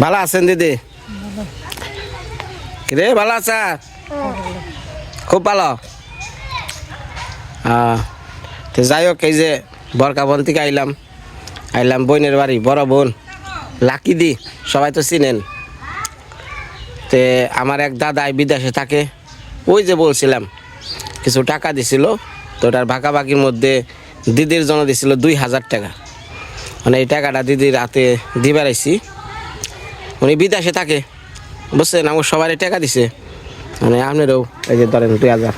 ভালো আছেন দিদি? রে ভালো আছা? খুব ভালো। তো যাই হোক, এই যে বরকা বোন থেকে আইলাম আইলাম বোনের বাড়ি, বড় বোন। লাকি দি, সবাই তো চিনেন। তে আমার এক দাদাই বিদেশে থাকে। ওই যে বলছিলাম, কিছু টাকা দিছিল, তো ওটার ভাগাভাগির মধ্যে দিদির জন্য দিছিল দুই হাজার টাকা। মানে এই টাকাটা দিদির হাতে দিবার আইছি। উনি বিদেশে থাকে। বুঝছেন? আমার সবারই টাকা দিছে। মানে আপনারও এই যে ধরেন দুই হাজার।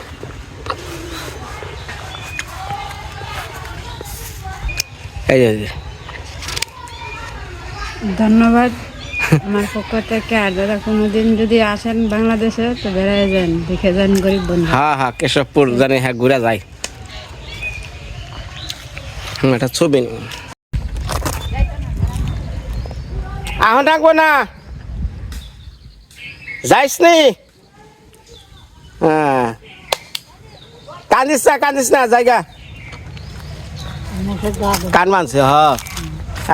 এই যে ধন্যবাদ। আমার পক্ষ থেকে আর দাদা কোনোদিন যদি আসেন বাংলাদেশে তো বেড়ায় যান দেখে যান গরিব বন্ধু। হ্যাঁ হ্যাঁ কেশবপুর জানি হ্যাঁ ঘুরে যায় একটা ছবি নিন। আহ ডাকবো না। যাইস নি? হ্যাঁ। কান্দিস না কান্দিস না জায়গা। কান মানছে হ।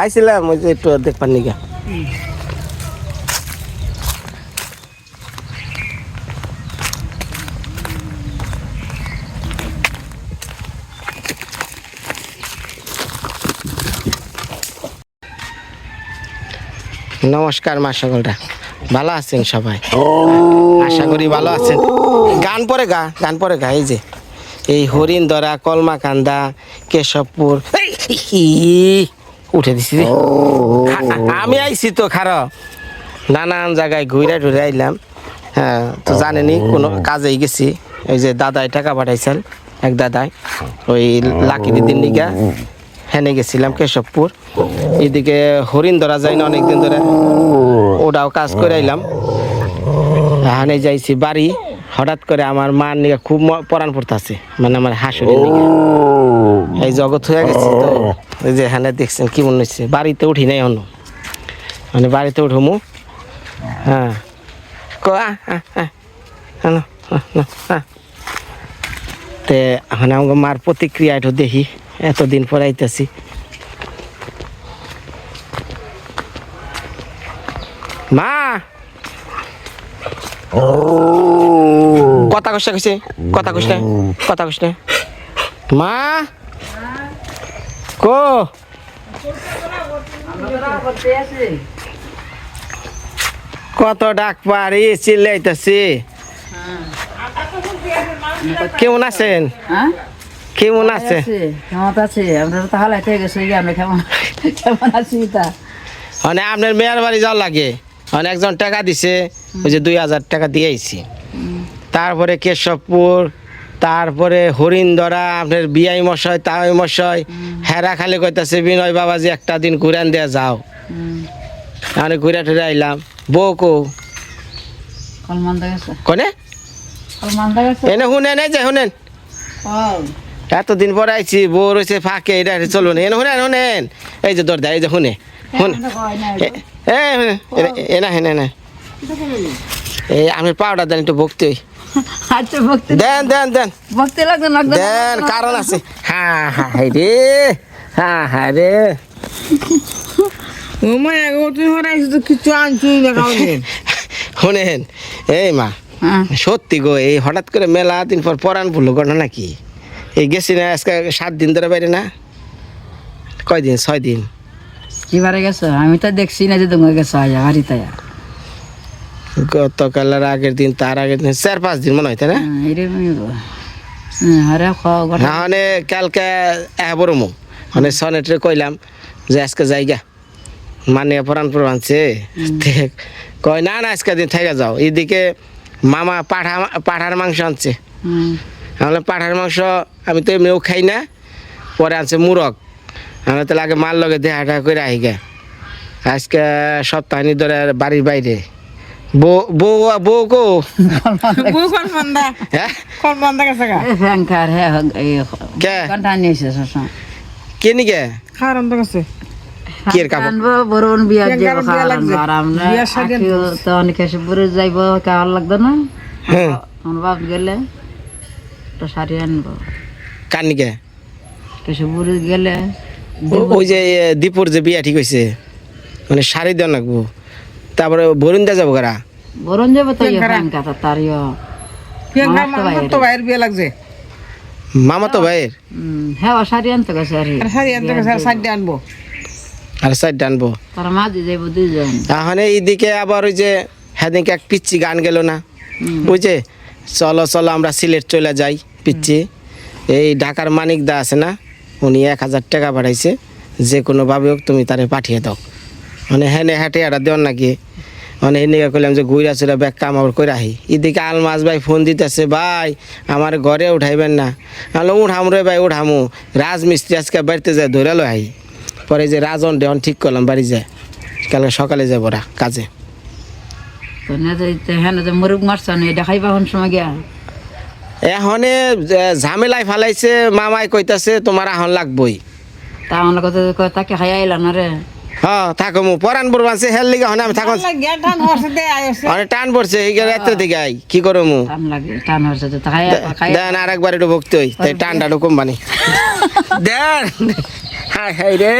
আইছিলাম ওই যে একটু দেখবার নিগা। নমস্কার মা সকলরা ভালো আছেন সবাই? আশা করি ভালো আছেন। গান পরে গা গান পরে গা এই যে। এই হরিণদরা কলমাকান্দা কেশবপুর উঠে দিছি। আমি আইছি তো খারো। নানান জায়গায় ঘুরে টুরে আইলাম। হ্যাঁ তো জানেনি কোনো কাজেই গেছি। ওই যে দাদাই টাকা পাঠাইছেন এক দাদাই। ওই লাকি দিদির নিগা। হেনে গেছিলাম কেশবপুর। এদিকে হরিণ ধরা যায় না অনেকদিন ধরে, ওটাও কাজ করে আইলাম হানে যাইছি বাড়ি, হঠাৎ করে আমার মার নিয়ে খুব পরাণ পড়তেছে মানে আমার হাসুরের নিগে এই জগৎ হয়ে গেছে তো, এই যে এখানে দেখছেন কি মনে হচ্ছে, বাড়িতে উঠি নাই অন্য মানে বাড়িতে উঠমু। হ্যাঁ। তে এখন আমাকে মার প্রতিক্রিয়া একটু দেখি। এতদিন পর আইতেছি। মা! কথা কষ্ট কইছে। কথা কষ্ট কথা কষ্ট মা! কো? কত ডাক পারি চিল্লাইতেছি। কেমন আছেন? হ্যাঁ? কেমন আছে? কেমন আছে? আমরা তো হালাই থেকে গেছে আমরা কেমন কেমন আছি তা? মানে আপনার মেয়ের বাড়ি যাওয়ার লাগে। মানে একজন টাকা দিছে ওই যে দুই হাজার টাকা দিয়েছি তারপরে কেশবপুর তারপরে হরিণদরা আপনার বিয়াই মশাই তাই মশাই হেরা খালি কইতাছে বিনয় বাবাজি একটা দিন ঘুরান দেয়া যাও। আমি ঘুরে টুরে আইলাম। বউ কো? কনে? এনে শুনেন এই যে শুনেন। এতদিন পর আইছি বউ রয়েছে ফাঁকে এটা চলুন এনে শুনেন শুনেন। এই যে দরদা এই যে শুনে শুন। এ এ না হেনে না এই আমি পাউডার দেন একটু ভক্তি হই। আচ্ছা দেন দেন দেন। ভক্তি লাগবে না দেন কারণ আছে। হ্যাঁ হ্যাঁ রে। হ্যাঁ হ্যাঁ রে। শুনেন এই মা হ্যাঁ। সত্যি গো এই হঠাৎ করে মেলা দিন পর পরাণ ভুলো ঘটনা নাকি? এই গেছি না আজকে সাত দিন ধরে বাইরে না। কয়দিন ছয় দিন। কিবারে গেছে? আমি তো দেখছি না যে তোমার গেছে আয়া বাড়িতে আয়া। গতকালের আগের দিন তার আগের দিন চার পাঁচ দিন মনে হয় তাই না? আরে না মানে কালকে এবারও মো মানে সনেটরে কইলাম যে আজকে যাইগা মানে পরাণ প্রমাণছে কয় না না আজকে দিন থেকে যাও। এদিকে মামা পাঠা পাঠার মাংস আনছে। আমরা পাঠার মাংস আমি তো এমনিও খাই না পরে আনছে মুরগ। আমরা তাহলে আগে মার লগে দেহাটা করে আহি গে আজকে সপ্তাহানি ধরে বাড়ির বাইরে। বউ বউ বউ কো? হ্যাঁ? হ্যাঁ কে? ঘণ্টা নিয়েছে সবসময় কে নিকে কি এর কাপড়? আনব বরুণ বিয়া খাওয়ার তো অনেক এসে যাইবো লাগতো না? হ্যাঁ। আমার বাপ গেলে। একটা শাড়ি আনব। কার নিকে? কেসে গেলে ওই যে দীপুর যে বিয়া ঠিক হয়েছে মানে শাড়ি দেওয়া লাগবো। তারপরে বরুন্দা যাব কারা? বরণ যাব তো ইয়ে তো ভাইয়ের। বিয়ে লাগছে। মামা তো ভাইয়ের হ্যাঁ শাড়ি আনতে গেছে আর আর শাড়ি আনতে গেছে শাড়ি আনব। আর সাইড আনব। তার মাঝে যাইব দুইজন। এখন এইদিকে আবার ওই যে সেদিনকে এক পিচ্ছি গান গেল না? যে চলো চলো আমরা সিলেট চলে যাই। পিচ্ছি। এই ঢাকার মানিক দা আছে না, উনি এক হাজার টাকা পাঠাইছে, যে কোনোভাবে হোক তুমি তারে পাঠিয়ে দাও। মানে হেনে হাটে এটা দেওয়ার নাকি? মানে এনে করলাম যে ঘুরা চুরা ব্যাগ কাম আবার করে আহি। এদিকে আলমাস ভাই ফোন দিতেছে, ভাই, আমার ঘরে উঠাইবেন না। আমি উঠাম রে ভাই, উঠামু। রাজমিস্ত্রি আজকে বাড়িতে যায় ধরে লো আহি পরে যে রাজন দেওয়ান ঠিক করলাম, বাড়ি যায়। কালকে সকালে যাব ওরা কাজে। হ্যাঁ মারছ না সময় গিয়া? এখনে ঝামেলায় ফালাইছে মামাই কইতাছে তোমার আহন লাগবই। তা আমার কথা তাকে খাই আইলা রে। হ্যাঁ থাকো মু পরান বুড়বানছে হেল লিগে হনে আমি থাকো। গিয়া টান পড়ছে এই রাত্রে দিকে আই কি করো মু? টান লাগে টান হচ্ছে তো খাই খাই দেন আর একটু ভক্তি হই তাই টানটা একটু কোম্পানি। দেন। হাই হাই রে।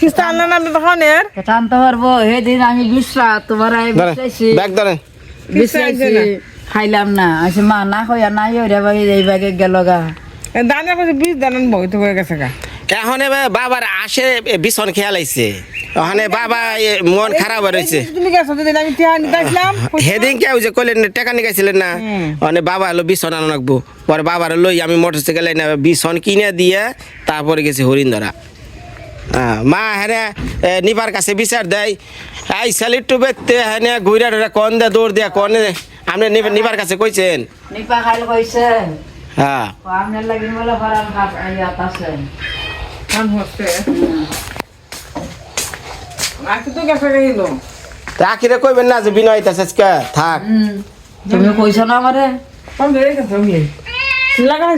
কিস্তা আনলেন না তখন এর টান তো পারব সেদিন আমি বিশ্রা তোমার আমি বিশ্বাসী ব্যাগ ধরেন বিশ্বাসী খাইলাম না আছে মা না কইয়া নাই ওরে বাকি এই বাগে গেল গা দানের কাছে বীজ দান আনব তো হয়ে গেছে গা এখন বাবার আসে বিছন খেয়াল আইছে ওখানে বাবা মন খারাপ হয়েছে সেদিন কেউ যে কইলেন টাকা নিকাইছিলেন না মানে বাবা হলো বিছন আনো রাখব পরে বাবার লই আমি মোটর সাইকেল না বিছন কিনে দিয়ে তারপরে গেছি হরিন্দরা হ্যাঁ মা হ্যাঁ নিবার কাছে বিচার দেয়। এই স্যালিট টু বেতে হ্যাঁ ঘুরা টুরা কন দে দৌড় দিয়া কন আপনি নিবার- নিবার কাছে কইছেন? নিপা খাইল কইছে হ্যাঁ রাখিরে কইবেন না যে বিনয় আজকে? থাক। তুমি কইছো না আমারে?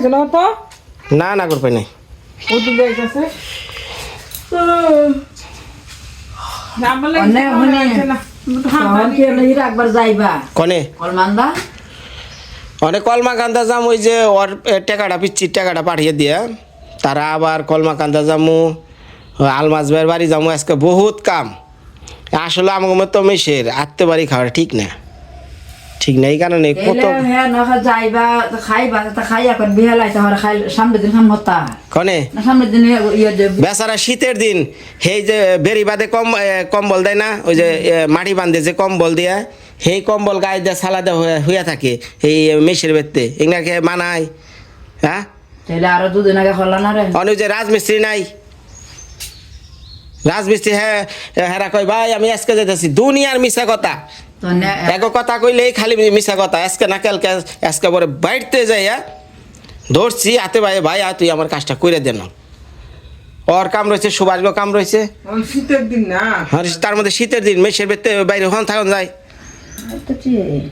না তো? না না করবে নাই। ও তো অনেক কলমা কান্দা যাম ওই যে ওর টাকাটা পিচ্ছির টাকাটা পাঠিয়ে দিয়ে। তারা আবার কলমা কান্দা যামু আলমাজ ভাইয়ের বাড়ি যামু। আজকে বহুত কাম। আসলে আমাকে মতো মেশের আত্মে বাড়ি খাওয়া ঠিক না। ঠিক না এই কারণে কত হ্যাঁ নখা যাইবা খাইবা তো খাই এখন বিহালাই তো খাই সামনের দিন হতা। কনে? সামনের দিন ইয়ে যে বেচারা শীতের দিন সেই যে বেরি বাদে কম কম্বল দেয় না ওই যে মাটি বান্ধে যে কম্বল দিয়ে সেই কম্বল গায়ে দিয়ে সালাদে হইয়া থাকে এই মেশের বেতে এগুলাকে মানায় হ্যাঁ? তাহলে আরও দুদিন আগে হলো না রে। অনু যে রাজমিস্ত্রি নাই। রাজমিস্ত্রি হ্যাঁ হেরা কয় ভাই আমি আজকে যেতেছি দুনিয়ার মিশা কথা। এক কথা কইলেই খালি মিশা কথা। আজকে না কালকে আজকে পরে বাইরতে যাইয়া ধরছি হাতে ভাই ভাই তুই আমার কাজটা করে দেন ওর কাম রয়েছে সুভাষগো কাম রয়েছে। শীতের দিন না? আর তার মধ্যে শীতের দিন মেশের বেতে বাইরে হন থাকুন যায় তো ঠিক।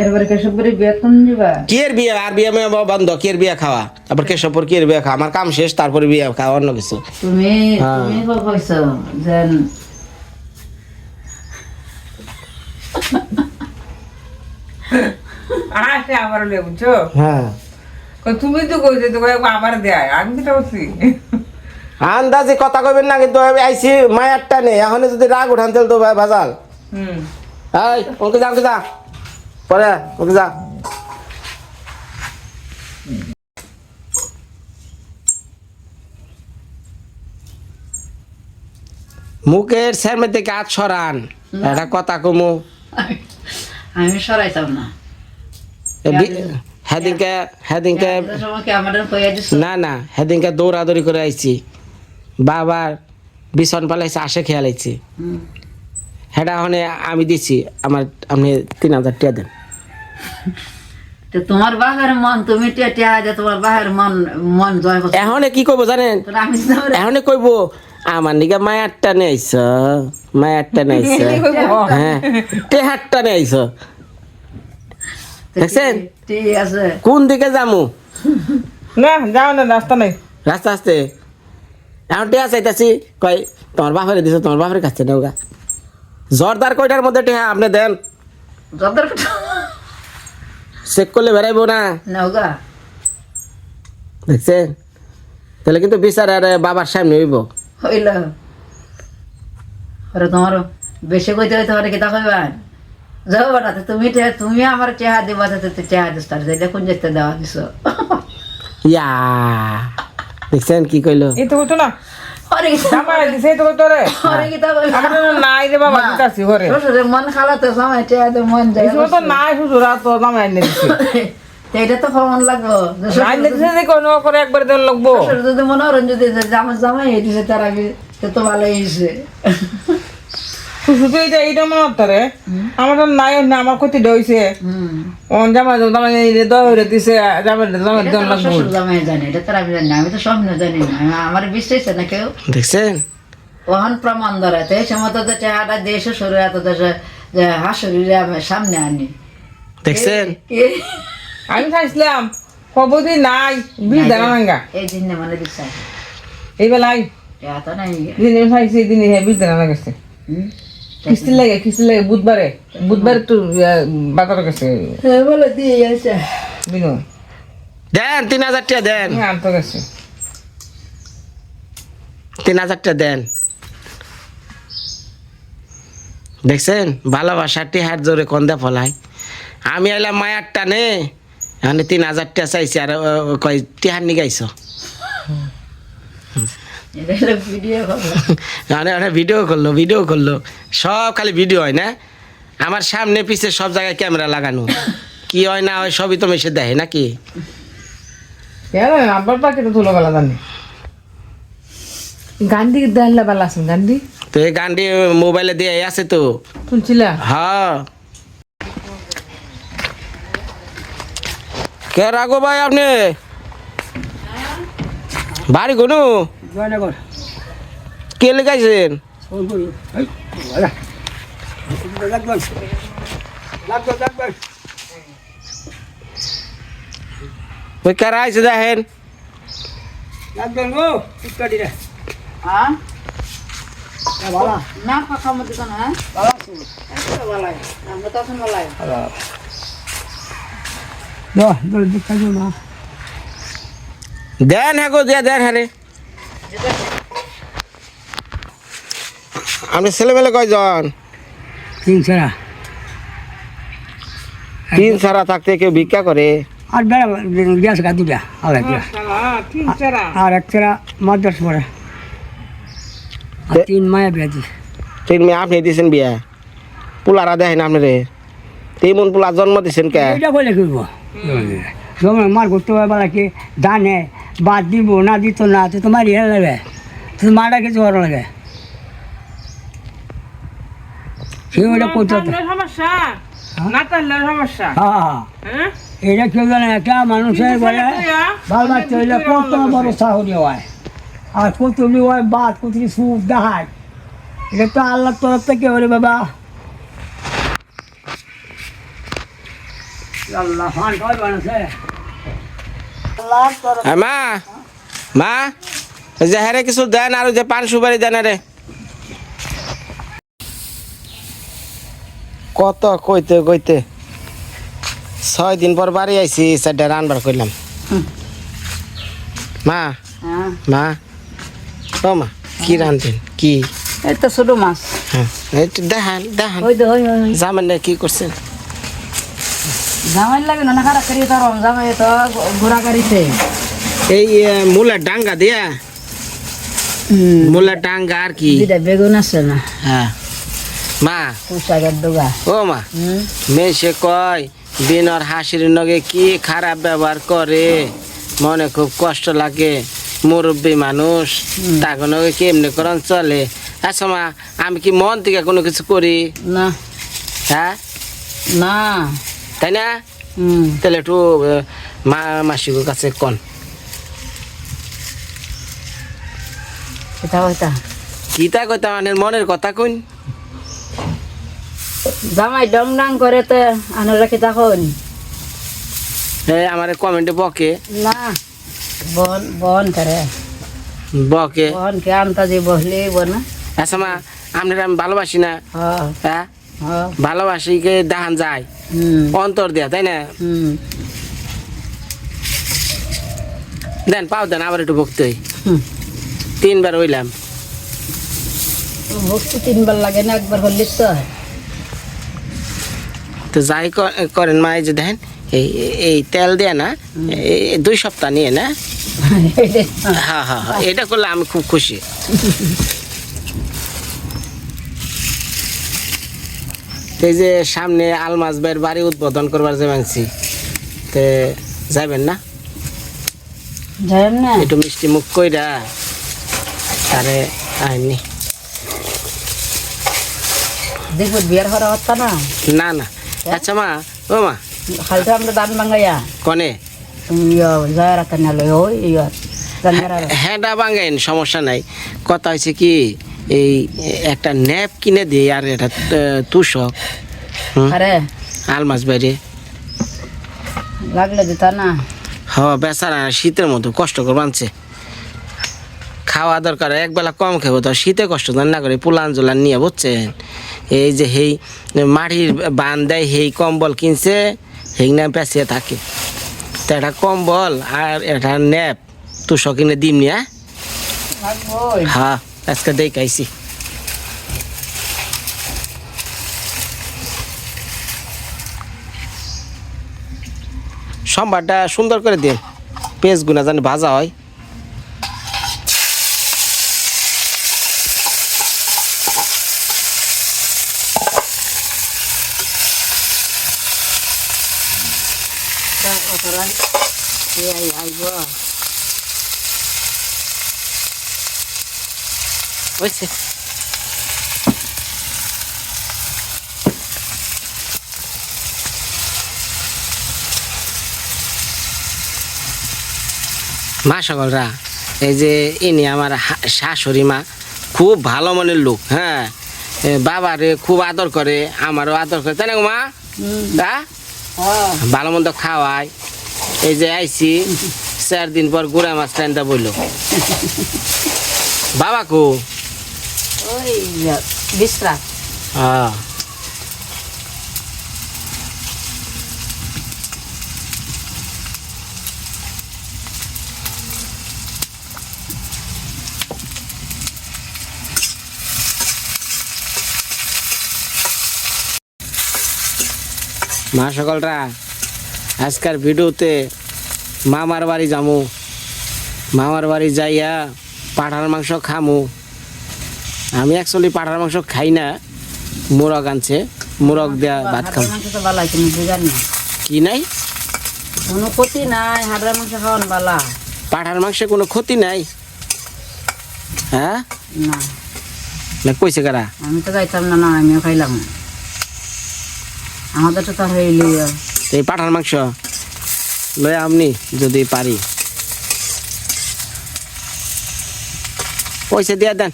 এরপরে কেসব করে বেতন দিবা? কি এর বিয়ে? আর বিয়ে মেয়ে বন্ধ কি এর বিয়ে খাওয়া? তারপর কেশবপুর কি এর বিয়ে খাওয়া? আমার কাম শেষ তারপরে বিয়ে খাওয়া অন্য কিছু। তুমি হ্যাঁ। তুমি কইছো? যে আসে আবার লে বুঝছ? হ্যাঁ। তুমি তো কইছো তো আবার দেয়। আমি তো বলছি। আন্দাজে কথা কইবেন না কিন্তু মায়ারটা নেই এখন যদি রাগ উঠান তো হুম। এই ওকে যা ওকে যা। পরে ওকে যা। মুখের স্যারমের থেকে হাত সরান। একটা কথা কমু। আমি সরাইতাম না। হেদিনকে হেদিনকে সময় আমাদের কইয়া দিছ না না সেদিনকে দৌড়াদৌড়ি করে আইছি। বাবার বিছন পালাইছে আসে খেয়ালাইছি হেটা হনে আমি দিছি আমার আপনি তিন হাজার টাকা দেন। তো তোমার বাহের মন তুমি টিয়া টিয়া তোমার বাহের মন মন জয় করছ। এখনে কি করব জানেন? এখনে কইব আমার নিকে মায়ারটা নেইছ মায়ারটা নেইছ হ্যাঁ টেহারটা নেইছ দেখছেন? কোন দিকে যামু? না যাও না রাস্তা নাই। রাস্তা আসতে এখন টেহা চাইতাছি কয় তোমার বাপের দিছ তোমার বাপের কাছে নৌকা জর্দার কয়টার মধ্যে টেহা আপনি দেন। যতর চেক করলে বেড়াইবো না। নৌকা দেখছেন? তাহলে কিন্তু বিচার আর বাবার সামনে হইব। হইল। ওরে তোমার বেশি কইতে হইতে পারে কইবান? যাও বেটা তো তুমি তুমি আমার চেহা দিবা তো তুই চেহা দিস তার। কোন যেতে দেওয়া দিছ ইয়া দেখছেন কি কইলো? এই তো না। তো তো মন খালাতে সময় চেহা তো মন যায় তো নাই শ্বশুরা তো জামাই এনে দিছে। তো এটা তো লাগবো কোনো করে একবার দেন লাগবো। যদি মনোরঞ্জন যদি জামা জামাই হইতেছে তার আগে তো তো ভালো হয়েছে শুধু এইটা এইটা মনে হতো আমার নাই না আমার ক্ষতি হইছে। অন এই দিছে দেন লাগবো জামাই জানে এটা আমি জানি আমি তো স্বপ্ন জানি না আমার বিশ্বাস না কেউ। দেখছেন? ওহন প্রমাণ ধরাতে চেহারা এত দেশে আমি সামনে আনি। দেখছেন? আমি চাইছিলাম কবদি নাই বিল দেনা নাঙ্গা। এই দিনে মানে এই বেলাই নাই দিনে চাইছি দিনে হ্যাঁ বিল দেনা গেছে কিস্তি লাগে কিস্তি লাগে বুধবারে বুধবারে তো বাজার গেছে বলে দিয়ে আছে। বিনু দেন তিন হাজার টাকা দেন। হ্যাঁ গেছে তিন হাজার টাকা দেন। দেখছেন? ভালোবাসা টিহার জোরে কন্দা ফলাই। আমি এলাম মায়ার টানে। মানে তিন হাজার টাকা চাইছি আর কয় টিহার নি গাইছ ভিডিও মানে ভিডিও করল ভিডিও করল। সব খালি ভিডিও হয় না? আমার সামনে পিছে সব জায়গায় ক্যামেরা লাগানো। কি হয় না হয় সবই তো মেশে দেয় নাকি? কেন? আব্বার তো বেলা আছেন এই মোবাইলে দিয়ে আছে তো। শুনছিলা? হ্যাঁ। কে রাখো ভাই আপনি? বাড়ি কোনো? কে লেগাইছেন? ওই কারা আইছে দেখেন? হ্যাঁ? না কথা মতো কেন হ্যাঁ? ভালো আমরা তখন ভালো দেন হ্যাঁ গো দিয়া দেন হ্যাঁ রে। আপনি ছেলেমেলে কয়জন? তিন ছাড়া। তিন সারা থাকতে কেউ ভিক্ষা করে? আর বেড়া গ্যাস গা দুটা আর একটা আর এক ছাড়া মাদ্রাস পড়ে। তিন মায়া বেঁচে তিন মেয়ে আপনি দিয়েছেন বিয়া? পোলারা দেখেন আপনি রে। তেমন পোলা জন্ম দিয়েছেন কে? এটা করব জমা মার করতে হবে কি? জানে বাদ দিব না দিত না তো তোমার ইয়ে লাগে তো মাটা কিছু করা লাগে। সে ওটা করতে সমস্যা। না তাহলে সমস্যা। হ্যাঁ হ্যাঁ এটা কেউ জানে একটা মানুষের বলে ভালো বাচ্চা কত বড় সাহরি হয়। আর হয় বাদ কতগুলি সুখ দেখায়। এটা তো আল্লাহর তরফ থেকে ওরে বাবা আল্লাহ ফান কয় বানাছে আল্লাহর তরফ হ্যাঁ, মা মা যে হ্যাঁ কিছু দেন আর যে পান সুপারি দেন রে কত কইতে কইতে ছয় দিন পর বাড়ি আইছি চারটা রানবার করলাম। মা হ্যাঁ। মা ও মা কি রান্ধবেন কি? এই তো ছোট মাছ। হ্যাঁ দেখান দেখান। ওই তো ওই ওই জামেন কি করছেন? জামাই লাগে না খারাপ করি তার জামাই তো ঘোরা করিছে এই ডাঙ্গা দিয়া? মূলার ডাঙ্গা আর কি? বেগুন আছে না? হ্যাঁ। মা। ও মা। কয় বিনর হাসির নগে কি খারাপ ব্যবহার করে? মনে খুব কষ্ট লাগে মুরব্বী মানুষ। তাকে নগে কেমনি করন চলে? আচ্ছা মা আমি কি মন থেকে কোনো কিছু করি? না। হ্যাঁ? না। তাই না? তাহলে একটু মা মাসিকুর কাছে কন। ওইটা কইতা? মানে মনের কথা কইন? জামাই ডম ডাং করে তো আনো রাখি তখন এ আমার কমেন্টে বকে। না বন বন করে বকে। বন কে আনতা যে বসলে বনা আচ্ছা মা আপনার আমি ভালোবাসি না। হ্যাঁ। হ্যাঁ? হ্যাঁ। ভালোবাসি কে দাহান যায়। অন্তর দেয়া তাই না? দেন পাও দেন আবার একটু বকতে হই। তিনবার হইলাম। বস্তু তিনবার লাগে না একবার হলে তো তো যাই করেন মা যে দেখেন এই এই তেল দিয়ে না দুই সপ্তাহ নিয়ে না। হ্যাঁ হ্যাঁ হ্যাঁ এটা করলে আমি খুব খুশি। এই যে সামনে আলমাজ ভাইয়ের বাড়ি উদ্বোধন করবার যে মানছি তে যাবেন না? জানেন না? একটু মিষ্টি মুখ কইরা তারে আইনি। দেখব বিয়ার হওয়ার হত্যা না? না না। আচ্ছা মা ও মা। খালটা আমরা দান বাঙ্গাইয়া কনে? ওই হ্যাঁ ডা বাঙ্গাইন সমস্যা নাই। কথা হয়েছে কি এই একটা ন্যাপ কিনে দিই আর এটা তুষক। আরে। আলমাস বাইরে। লাগলে দিতা না। হ বেচারা শীতের মতো কষ্ট করে বানছে খাওয়া দরকার একবেলা কম খাব তো শীতে কষ্ট না করে পুলান জোলান নিয়ে বুঝছেন? এই যে হেই মাটির বান দেয় হেই কম্বল কিনছে হেই না পেঁচিয়ে থাকে। তো একটা কম্বল আর একটা ন্যাপ তুষক কিনে দিম নিয়ে হ্যাঁ। আজকে দেখাইছি সম্বারটা সুন্দর করে দিন। পেঁচ গুনা জানি ভাজা হয়। আইব। বুঝছে মা সকলরা এই যে ইনি আমার শাশুড়ি মা খুব ভালো মনের লোক হ্যাঁ? বাবারে খুব আদর করে আমারও আদর করে তাই না মা? দা হ্যাঁ। ভালো মন্দ খাওয়ায় এই যে আইছি চার দিন পর গুড়া মাছ টাইনটা বলল বাবা কো? মা সকলরা আজকের ভিডিওতে মামার বাড়ি যামু। মামার বাড়ি যাইয়া পাঠার মাংস খামু। আমি অ্যাকচুয়ালি পাঠার মাংস খাই না মোরগ আনছে মোরগ দেয়া ভাত খাম কি নাই? কোনো ক্ষতি নাই হাড়ের মাংস খাওয়ান বালা। পাঠার মাংসে কোনো ক্ষতি নাই? হ্যাঁ? না। না কইছে কারা? আমি তো যাইতাম না না আমিও খাইলাম। আমাদের তো তার হইলি। এই পাঠার মাংস লয় আমনি যদি পারি। পয়সা দিয়ে দেন।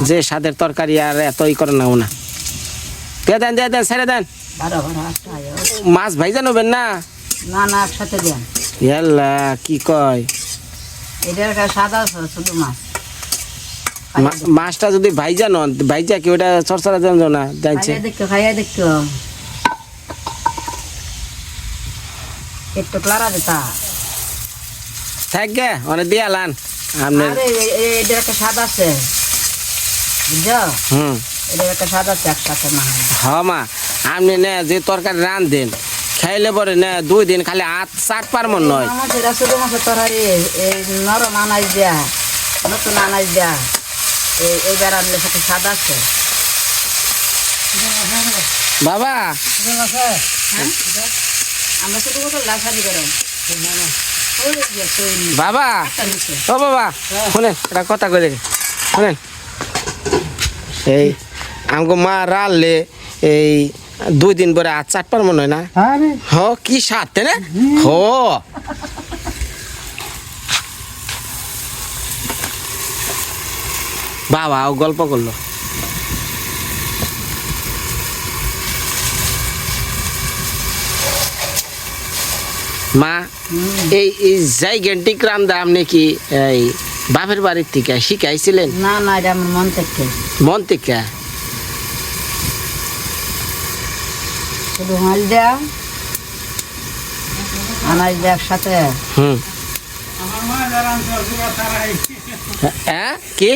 যে স্বাদের তরকারি আর এতই করে না। ওনা দিয়ে দেন দিয়ে দেন ছেড়ে দেন। মাছ ভাইজা নেবেন না? না না একসাথে দেন। ইয়াল্লা কি কয়? এটার সাদা শুধু মাছ। মাছটা যদি ভাইজা নন ভাইজা কি ওটা দেন না জানছে খাইয়া খাইয়া দেখতো একটু ক্লারা দিতা থাক গে অনেক দিয়া লান। আপনার আরে এ- এ- এটার একটা স্বাদ আছে। বুঝছ? হুম। একটা স্বাদ আছে একসাথে না হয় মা আপনি না যে তরকারি খাইলে পরে না দুই দিন খালি হাত চাট পার মন নয়। আমার যেটা শুধু মাছের তরকারি এই নরম আনাজ দেয়া নতুন আনাজ দেয়া এই এইবার আনলে সাথে স্বাদ আছে। বাবা। হ্যাঁ? আমরা শুধু লাফারি করো। বাবা। ও বাবা শুনেন একটা কথা কই দেখি শুনেন। এই আমাকে মা রাললে এই দুই দিন পরে হাত চাট মন হয় না? হ কি তাই না? হ। বাবা ও গল্প করল। মা এই এই জাইগেন্টিক রান্দা আপনি কি এই বাপের বাড়ির থেকে শিখাইছিলেন? না না এটা আমার মন থেকে। মন থেকে? শুধু মাল দেয়া আনাজ একসাথে হুম। কি?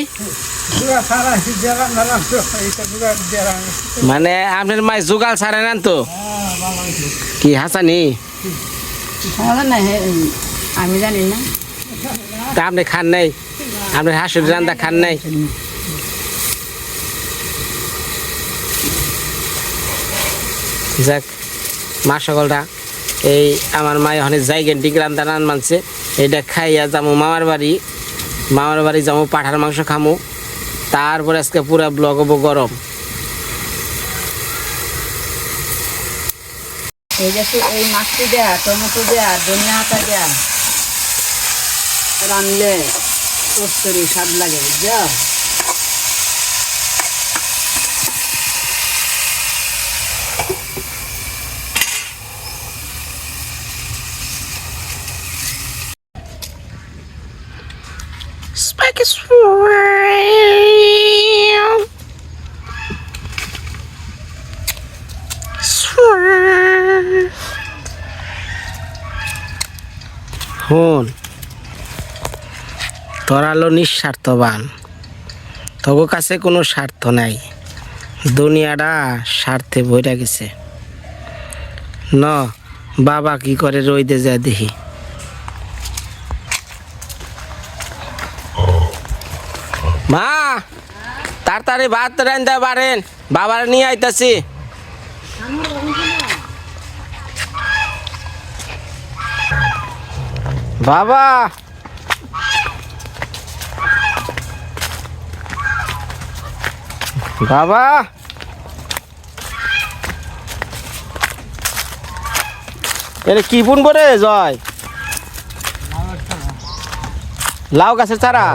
মানে আপনার মাই জোগাল ছাড়ে না তো? কি হাসানি? আমি জানি না। তা আপনি খান নাই? আপনার হাসুর রান্দা খান নাই? যাক, মা সকলটা এই আমার মা ওখানে জায়গার দিক রান্দা রান মানছে। এটা খাইয়া যাব মামার বাড়ি। মামার বাড়ি যাব পাঠার মাংস খামু। তারপরে আজকে পুরা ব্লগ হব গরম। এই যে এই মাছটি দেয়া, টমেটো দেয়া, ধনিয়া পাতা দেয়া। রানলে কস্তুরি স্বাদ লাগে বুঝছ Spike is. হন তোরা হলো নিঃস্বার্থবান। তবু কাছে কোনো স্বার্থ নাই। দুনিয়াটা স্বার্থে বইরা গেছে। ন, বাবা কি করে রইতে যায় দেখি। মা, তাড়াতাড়ি ভাত রান্ধতে পারেন বাবার নিয়ে আইতাছি। বাবা বাবা এটা কি বুনবো রে জয় লাউ গাছের চারা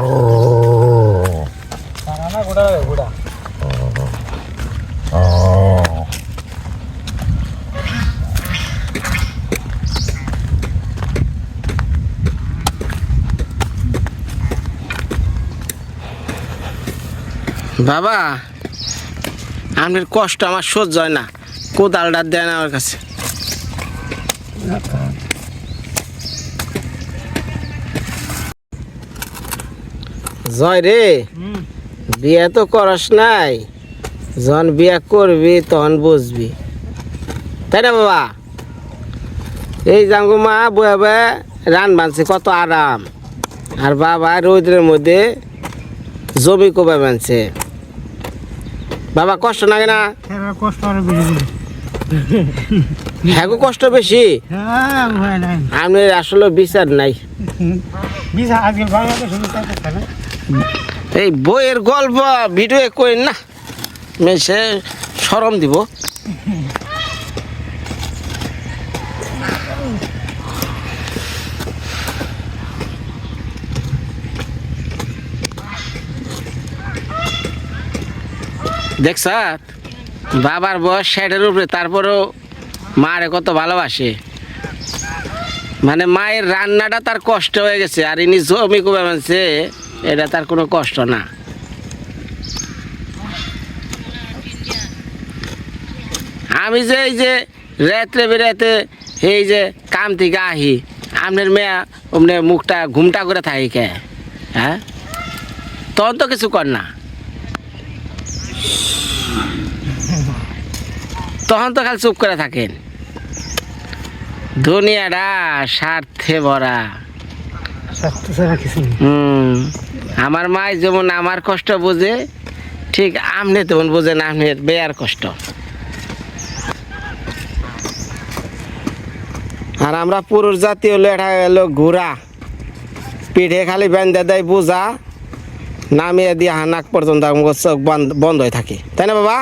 বাবা আপনার কষ্ট আমার সহ্য হয় না। কোদালটা দেন আমার কাছে। জয় রে। বিয়ে তো করস নাই। যখন বিয়ে করবি তখন বুঝবি। তাই না বাবা? এই জাঙ্গু মা বয়ে বয়ে রান বানছে কত আরাম। আর বাবা রৌদ্রের মধ্যে জমি কোবা বানছে। বাবা কষ্ট লাগে না? কষ্ট আর বেশি হ্যাঁ কষ্ট বেশি? হ্যাঁ আমি আসলে বিচার নাই। এই বইয়ের গল্প ভিডিও করেন না। সে সরম দিব। দেখছ? বাবার বয়স ষাটের উপরে, তারপরেও মারে কত ভালোবাসে। মানে মায়ের রান্নাটা তার কষ্ট হয়ে গেছে, আর ইনি জমি কবে মানছে এটা তার কোনো কষ্ট না। আমি যে এই যে রাত্রে বেরাতে এই যে কাম থেকে আহি আপনার মেয়া অমনে মুখটা ঘুমটা করে থাকি কে? হ্যাঁ? তখন তো কিছু কর না। তখন তো খালি চুপ করে থাকেন। দুনিয়াটা স্বার্থে ভরা। হুম আমার মা যেমন আমার কষ্ট বোঝে ঠিক আপনি তেমন বোঝেন আপনার বেয়ার কষ্ট। আর আমরা পুরুষ জাতি হলো এটা হলো ঘোড়া পিঠে খালি বেঁধে দেয় বোঝা নামিয়ে দিয়ে হানাক পর্যন্ত চোখ বন্ধ হয়ে থাকে। তাই না বাবা?